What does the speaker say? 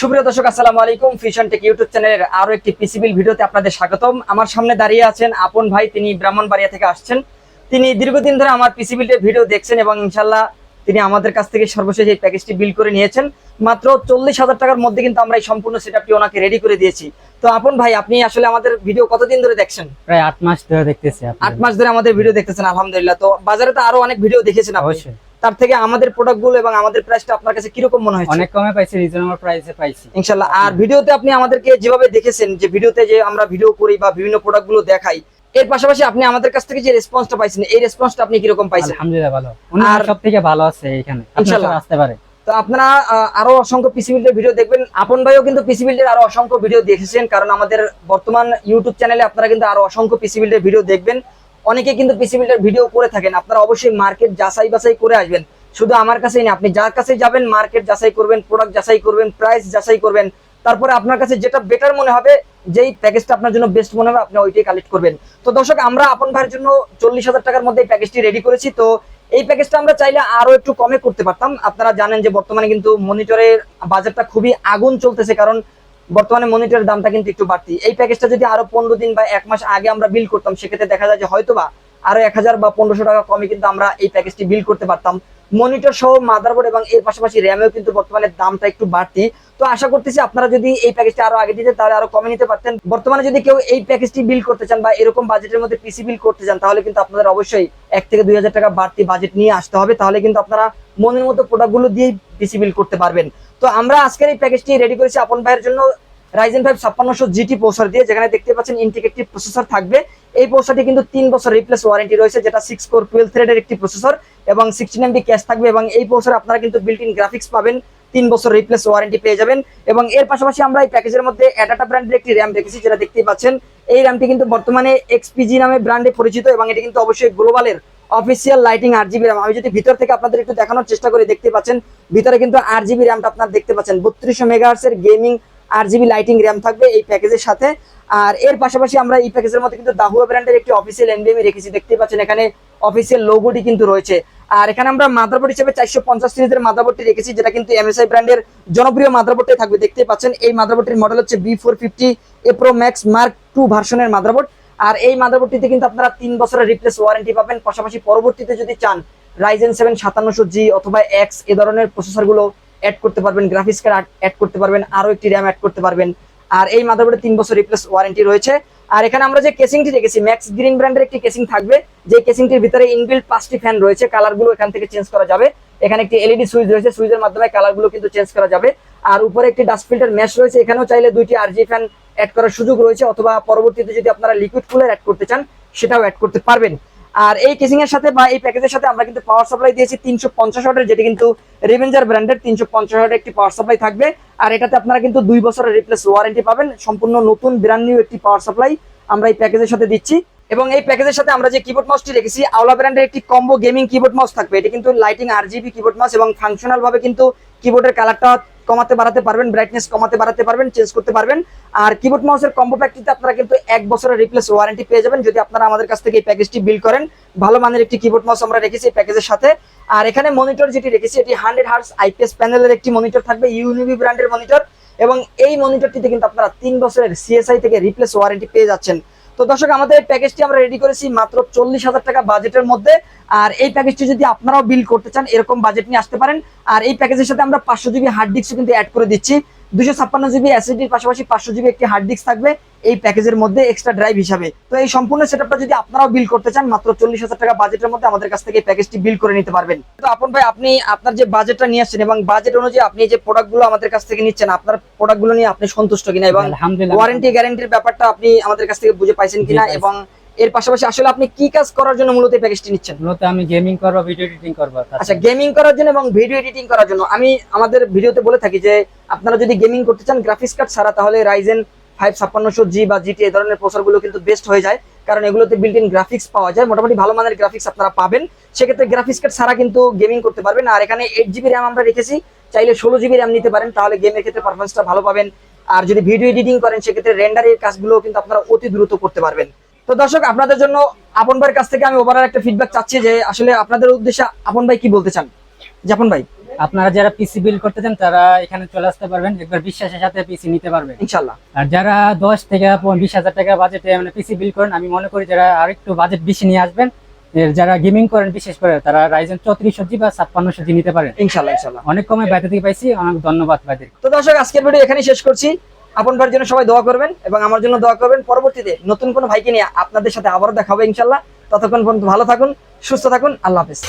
সুপ্রিয় দর্শক আসসালামু আলাইকুম। ফিশন টেক ইউটিউব চ্যানেলের আরও একটি পিসিবিল ভিডিওতে আপনাদের স্বাগতম। আমার সামনে দাঁড়িয়ে আছেন আপন ভাই তিনি ব্রাহ্মণবাড়িয়া থেকে আসছেন। তিনি দীর্ঘদিন ধরে আমার পিসিবিলের ভিডিও দেখছেন এবং ইনশাল্লাহ তিনি আমাদের কাছ থেকে সর্বশেষ এই প্যাকেজটি বিল করে নিয়েছেন। মাত্র চল্লিশ হাজার টাকার মধ্যে কিন্তু আমরা এই সম্পূর্ণ সেটআপটি ওনাকে রেডি করে দিয়েছি। তো আপন ভাই আপনি আসলে আমাদের ভিডিও কতদিন ধরে দেখছেন? প্রায় আট মাস ধরে দেখতেছি আট মাস ধরে আমাদের ভিডিও দেখতেছেন আলহামদুলিল্লাহ। তো বাজারে তো আরও অনেক ভিডিও দেখেছেন অবশ্যই। তার থেকে আমাদের প্রোডাক্টগুলো এবং আমাদের প্রাইসটা আপনার কাছে কীরকম মনে হয়েছে? অনেক কমে পাইছি রিজনেবল প্রাইসে পাইছি। ইনশাল্লাহ আর ভিডিওতে আপনি আমাদেরকে যেভাবে দেখেছেন যে ভিডিওতে যে আমরা ভিডিও করি বা বিভিন্ন প্রোডাক্টগুলো দেখাই এর পাশাপাশি আপনি আমাদের কাছ থেকে যে রেসপন্সটা পাইছেন এই রেসপন্সটা আপনি কীরকম পাইছেন? আলহামদুলিল্লাহ ভালো। আর- সব থেকে ভালো আছে এখানে। সাথে আসতে পারে। তো আপনারা আরও অসংখ্য পিসি বিল্ডের ভিডিও দেখবেন। আপন ভাইও কিন্তু পিসি বিল্ডের আরও অসংখ্য ভিডিও দেখেছেন কারণ আমাদের বর্তমান ইউটিউব চ্যানেলে আপনারা কিন্তু আরও অসংখ্য পিসি বিল্ডের ভিডিও দেখবেন। অনেকে কিন্তু পিসি বিল্ডের ভিডিও করে থাকেন। আপনারা অবশ্যই মার্কেট যাচাই বাছাই করে আসবেন। শুধু আমার কাছেই না, আপনি যার কাছে যাবেন মার্কেট যাচাই করবেন প্রোডাক্ট যাচাই করবেন প্রাইস যাচাই করবেন। তারপরে আপনার কাছে যেটা বেটার মনে হবে, যেই প্যাকেজটা আপনার জন্য বেস্ট মনে হবে, আপনি ওইটাই কালেক্ট করবেন। তো দর্শক, আমরা আপন ভাইয়ের জন্য চল্লিশ হাজার টাকার মধ্যে এই প্যাকেজটি রেডি করেছি। তো এই প্যাকেজটা আমরা চাইলে আরও একটু কমে করতে পারতাম। আপনারা জানেন যে বর্তমানে কিন্তু মনিটরের বাজারটা খুবই আগুন চলতেছে। কারণ বর্তমানে মনিটরের দামটা কিন্তু একটু বাড়তি। এই প্যাকেজটা যদি আরও পনেরো দিন বা এক মাস আগে আমরা বিল করতাম, সেক্ষেত্রে দেখা যায় যে হয়তোবা আরও এক হাজার বা পনেরোশো টাকা কমে কিন্তু আমরা এই প্যাকেজটি বিল করতে পারতাম। মনিটর সহ মাদারবোর্ড এবং এর পাশাপাশি র্যামেও কিন্তু বর্তমানে দামটা একটু বাড়তি। তো আশা করতেছি আপনারা যদি এই প্যাকেজটা আরও আগে দিতেন, তাহলে আরও কমে নিতে পারতেন। বর্তমানে যদি কেউ এই প্যাকেজটি বিল করতে চান বা এরকম বাজেটের মধ্যে পিসি বিল করতে চান, তাহলে কিন্তু আপনাদের অবশ্যই এক থেকে দুই হাজার টাকা বাড়তি বাজেট নিয়ে আসতে হবে। তাহলে কিন্তু আপনারা মনের মতো প্রোডাক্টগুলো দিয়েই পিসি বিল করতে পারবেন। তো আমরা আজকের এই প্যাকেজটি রেডি করেছি আপন ভাইয়ের জন্য। রাইজেন ফাইভ ছাপ্পান্নশো জিটি প্রসেসর দিয়ে, যেখানে দেখতে পাচ্ছেন ইন্টিগ্রেটিভ প্রসেসর থাকবে। এই প্রসেসরটি কিন্তু তিন বছর রিপ্লেস ওয়ারেন্টি রয়েছে, যেটা সিক্স কোর টুয়েলভ থ্রেডের একটি প্রসেসর এবং সিক্সটিন এমবি ক্যাশ থাকবে এবং এই প্রসেসর আপনারা কিন্তু বিল্ট ইন গ্রাফিক্স পাবেন, তিন বছর রিপ্লেস ওয়ারেন্টি পেয়ে যাবেন এবং এর পাশাপাশি আমরা এই প্যাকেজের মধ্যে অ্যাডাটা ব্র্যান্ডের একটি র্যাম রেখেছি যেটা দেখতেই পাচ্ছেন। এই র্যামটি কিন্তু বর্তমানে এক্সপিজি নামে ব্র্যান্ডে পরিচিত এবং এটি কিন্তু অবশ্যই গ্লোবালের official lighting R GB RAM আমি যদি ভিতর থেকে আপনাদের একটু দেখানোর চেষ্টা করি, দেখতে পাচ্ছেন, ভিতরে কিন্তু আর জিবি র্যামটা আপনার দেখতে পাচ্ছেন। বত্রিশশো মেগাহার্সের গেমিং আট জিবি লাইটিং র্যাম থাকবে এই প্যাকেজের সাথে। আর এর পাশাপাশি আমরা এই প্যাকেজের মধ্যে কিন্তু দাহুয়া ব্র্যান্ডের একটি অফিসিয়াল এনবিএমি রেখেছি। দেখতে পাচ্ছেন এখানে অফিসিয়াল লোগোটি কিন্তু রয়েছে। আর এখানে আমরা মাদারবোর্ড হিসেবে চারশো পঞ্চাশ সিরিজের মাদারবোর্ডটি রেখেছি, যেটা কিন্তু এমএসআই ব্র্যান্ডের জনপ্রিয় মাদারবোর্ডটাই থাকবে। দেখতে পাচ্ছেন, এই মাদারবোর্ডটির মডেল হচ্ছে B four fifty A Pro max mark two ভার্সনের মাদারবোর্ড। আর এই মাদারবোর্ডটিতে কিন্তু আপনারা তিন বছরের রিপ্লেস ওয়ারেন্টি পাবেন। পাশাপাশি পরবর্তীতে যদি চান রাইজেন সেভেন সাতান্নশো জি অথবা এক্স এ ধরনের প্রসেসরগুলো অ্যাড করতে পারবেন গ্রাফিক্স কার্ড অ্যাড করতে পারবেন, আরও একটি র্যাম অ্যাড করতে পারবেন। আর এই মাদারবোর্ডে তিন বছর রিপ্লেস ওয়ারেন্টি রয়েছে। আর এখানে আমরা যে কেসিংটি রেখেছি ম্যাক্স গ্রিন ব্র্যান্ডের একটি কেসিং থাকবে। যে কেসিংটির ভিতরে ইনবিল্ট পাঁচটি ফ্যান রয়েছে কালারগুলো এখান থেকে চেঞ্জ করা যাবে। এখানে একটি এলইডি সুইচ রয়েছে সুইচের মাধ্যমে কালারগুলো কিন্তু চেঞ্জ করা যাবে। আর উপরে একটি ডাস্ট ফিল্টার ম্যাশ রয়েছে, এখানেও চাইলে দুইটি আরজি ফ্যান অ্যাড করার সুযোগ রয়েছে। অথবা পরবর্তীতে যদি আপনারা লিকুইড কুলার অ্যাড করতে চান, সেটাও অ্যাড করতে পারবেন। আর এই কেসিং এর সাথে বা এই প্যাকেজের সাথে আমরা কিন্তু পাওয়ার সাপ্লাই দিয়েছি তিনশো পঞ্চাশ ওয়াটের যেটি কিন্তু রেভেঞ্জার ব্র্যান্ডের তিনশো পঞ্চাশ ওয়াটের একটি পাওয়ার সাপ্লাই থাকবে। আর এটাতে আপনারা কিন্তু দুই বছরের রিপ্লেস ওয়ারেন্টি পাবেন। সম্পূর্ণ নতুন ব্র্যান্ড নিউ একটি পাওয়ার সাপ্লাই আমরা এই প্যাকেজের সাথে দিচ্ছি। এবং এই প্যাকেজের সাথে আমরা যে কিবোর্ড মাউসটি রেখেছি আওলা ব্র্যান্ডের একটি কম্বো গেমিং কিবোর্ড মাউস থাকবে। এটি কিন্তু লাইটিং আর জিবি কিবোর্ড মাউস এবং ফাংশনাল ভাবে কিন্তু কিবোর্ডের কালারটা কমাতে বাড়াতে পারবেন ব্রাইটনেস কমাতে বাড়াতে পারবেন চেঞ্জ করতে পারবেন। আর কিবোর্ড মাউসের কম্বো প্যাকটিতে আপনারা কিন্তু এক বছরের রিপ্লেস ওয়ারেন্টি পেয়ে যাবেন। যদি আপনারা আমাদের কাছ থেকে এই প্যাকেজটি বিল করেন, ভালো মানের একটি কিবোর্ড মাউস আমরা রেখেছি এই প্যাকেজের সাথে। আর এখানে মনিটর যেটি রেখেছি, এটি হান্ড্রেড হার্স আইপিএস প্যানেলের একটি মনিটর থাকবে ইউনিভি ব্র্যান্ডের মনিটর এবং এই মনিটরটিতে কিন্তু আপনারা তিন বছরের সিএসআই থেকে রিপ্লেস ওয়ারেন্টি পেয়ে যাচ্ছেন। তো দর্শক, আমাদের প্যাকেজটি আমরা রেডি করেছি মাত্র চল্লিশ হাজার টাকা বাজেটের মধ্যে। আর এই প্যাকেজটি যদি আপনারাও বিল করতে চান, এরকম বাজেট নিয়ে আসতে পারেন। আর এই প্যাকেজের সাথে আমরা পাঁচশো জিবি হার্ড ডিস্ক কিন্তু অ্যাড করে দিচ্ছি। দুশো ছাপ্পান্ন জিবি এসএসডির পাশাপাশি পাঁচশো জিবি একটি হার্ড ডিস্ক থাকবে এই প্যাকেজের মধ্যে এক্সট্রা ড্রাইভ হিসাবে। তো এই সম্পূর্ণ সেটআপটা যদি আপনারাও বিল করতে চান মাত্র চল্লিশ হাজার টাকা বাজেটের মধ্যে আমাদের কাছ থেকে প্যাকেজটি বিল করে নিতে পারবেন। তো আপন ভাই আপনি আপনার যে বাজেটটা নিয়ে আসছেন এবং বাজেট অনুযায়ী আপনি যে প্রোডাক্টগুলো আমাদের কাছ থেকে নিচ্ছেন আপনার প্রোডাক্টগুলো নিয়ে আপনি সন্তুষ্ট কিনা? এবং ওয়ারেন্টি গ্যারান্টির ব্যাপারটা আপনি আমাদের কাছ থেকে বুঝে পাইছেন কিনা? এবং এর পাশাপাশি আসলে আপনি কি কাজ করার জন্য মূলত এই প্যাকেজটি নিচ্ছেন? মূলত আমি গেমিং করব ভিডিও এডিটিং করব আচ্ছা গেমিং করার জন্য এবং ভিডিও এডিটিং করার জন্য আমি আমাদের ভিডিওতে বলে থাকি যে আপনারা যদি গেমিং করতে চান গ্রাফিক্স কার্ড ছাড়া তাহলে রাইজেন ফাইভ ছাপ্পান্নশো জি বা জিটি এই ধরনের প্রসারগুলো কিন্তু বেস্ট হয়ে যায়। কারণ এগুলোতে বিল্ট ইন গ্রাফিক্স পাওয়া যায় মোটামুটি ভালো মানের গ্রাফিক্স আপনারা পাবেন। সেক্ষেত্রে গ্রাফিক্স কার্ড ছাড়া কিন্তু গেমিং করতে পারবেন আর এখানে এইট জিবি র্যাম আমরা রেখেছি চাইলে ষোলো জিবি র্যাম নিতে পারেন তাহলে গেমের ক্ষেত্রে পারফরমেন্সটা ভালো পাবেন। আর যদি ভিডিও এডিটিং করেন সেক্ষেত্রে রেন্ডারের কাজগুলো কিন্তু আপনারা অতি দ্রুত করতে পারবেন। তো দর্শক আপনাদের জন্য আপন ভাইয়ের কাছ থেকে আমি ওভারঅল একটা ফিডব্যাক চাচ্ছি যে আসলে আপনাদের উদ্দেশ্যে আপন ভাই কি বলতে চান? জাপন ভাই। আপনারা যারা পিসি বিল করতে চান তারা এখানে চলে আসতে পারবেন। একবার বিশ্বাসের সাথে পিসি নিতে পারবেন ইনশাল্লাহ আর যারা দশ থেকে বিশ হাজার টাকা বাজেটে মানে পিসি বিল করেন আমি মনে করি যারা আরেকটু বাজেট বেশি নিয়ে আসবেন যারা গেমিং করেন বিশেষ করে তারা রাইজেন চৌত্রিশশো জি বা ছাপ্পান্নশো জি নিতে পারেন। ইনশাল্লাহ ইনশাল্লাহ অনেক কমে বাইরে থেকে পাইছি অনেক ধন্যবাদ বাইদের তো দর্শক আজকের ভিডিও এখানেই শেষ করছি। আপন ভাইয়ের জন্য সবাই দোয়া করবেন এবং আমার জন্য দোয়া করবেন। পরবর্তীতে নতুন কোনো ভাইকে নিয়ে আপনাদের সাথে আবারও দেখা হবে ইনশাল্লাহ। ততক্ষণ পর্যন্ত ভালো থাকুন, সুস্থ থাকুন। আল্লাহ হাফেজ।